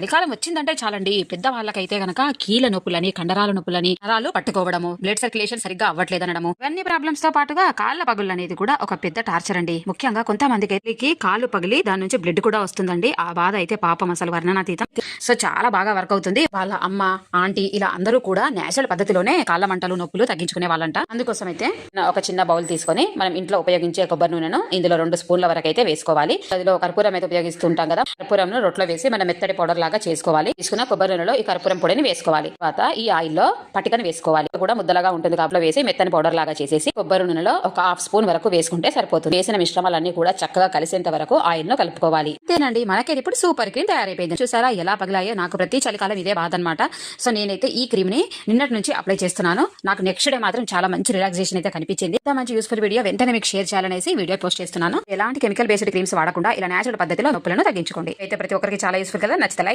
చలికాలం వచ్చిందంటే చాలండి. పెద్ద వాళ్ళకైతే గనక కీళ్ళ నొప్పులని కండరాల నొప్పులని నరాలు పట్టుకోవడము బ్లడ్ సర్క్యులేషన్ సరిగ్గా అవ్వట్లేదనడము ఇవన్నీ ప్రాబ్లమ్స్తో పాటుగా కాళ్ళ పగులు అనేది కూడా ఒక పెద్ద టార్చర్ అండి. ముఖ్యంగా కొంతమందికి కాళ్ళు పగిలి దాని నుంచి బ్లడ్ కూడా వస్తుందండి. ఆ బాధ అయితే పాపం అసలు వర్ణనాతీతం. సో చాలా బాగా వర్క్ అవుతుంది. వాళ్ళ అమ్మ ఆంటీ ఇలా అందరూ కూడా నేచురల్ పద్ధతిలోనే కాళ్ళ మంటలు నొప్పులు తగ్గించుకునే వాళ్ళంట. అందుకోసం అయితే ఒక చిన్న బౌల్ తీసుకొని మనం ఇంట్లో ఉపయోగించే కొబ్బరి నూనెను ఇందులో రెండు స్పూన్ల వరకు అయితే వేసుకోవాలి. అందులో కర్పూరం అయితే ఉపయోగిస్తుంటాం కదా కర్పూరం రొట్లో వేసి మనం మెత్తడి పౌడర్ లాగా చేసుకోవాలి. తీసుకున్న కొబ్బరి నూనెలో ఈ కర్పూరం పొడిని వేసుకోవాలి. తర్వాత ఈ ఆయిల్లో పటికను వేసుకోవాలి. కూడా ముద్దలాగా ఉంటుంది కాపులో వేసి మెత్తని పౌడర్ లాగా చేసేసి కొబ్బరి నూనెలో ఒక హాఫ్ స్పూన్ వరకు వేసుకుంటే సరిపోతుంది. వేసిన మిశ్రమాలన్నీ కూడా చక్కగా కలిసేంత వరకు ఆయిల్ను కలుపుకోవాలి. అంతేనండి మనకి ఇప్పుడు సూపర్ క్రీమ్ తయారైపోయింది. చూసారా ఎలా పగిలాయో నాకు ప్రతి చలికాలం ఇదే బాధ అనమాట సో నేనైతే ఈ క్రీమ్ని నిన్నటి నుంచి అప్లై చేస్తున్నాను. నాకు నెక్స్ట్ డే మాత్రం చాలా మంచి రిలాక్సేషన్ అయితే కనిపించింది. ఇంత మంచి యూస్ఫుల్ వీడియో వెంటనే మీకు షేర్ చేయాలనేసి వీడియో పోస్ట్ చేస్తున్నాను. ఎలాంటి కెమికల్ బేస్డ్ క్రీమ్స్ వాడకుండా ఇలా నేచురల్ పద్ధతిలో నొప్పులను తగ్గించుకోండి. అయితే ప్రతి ఒక్కరికి చాలా యూస్ఫుల్ కదా? నచ్చితే లైక్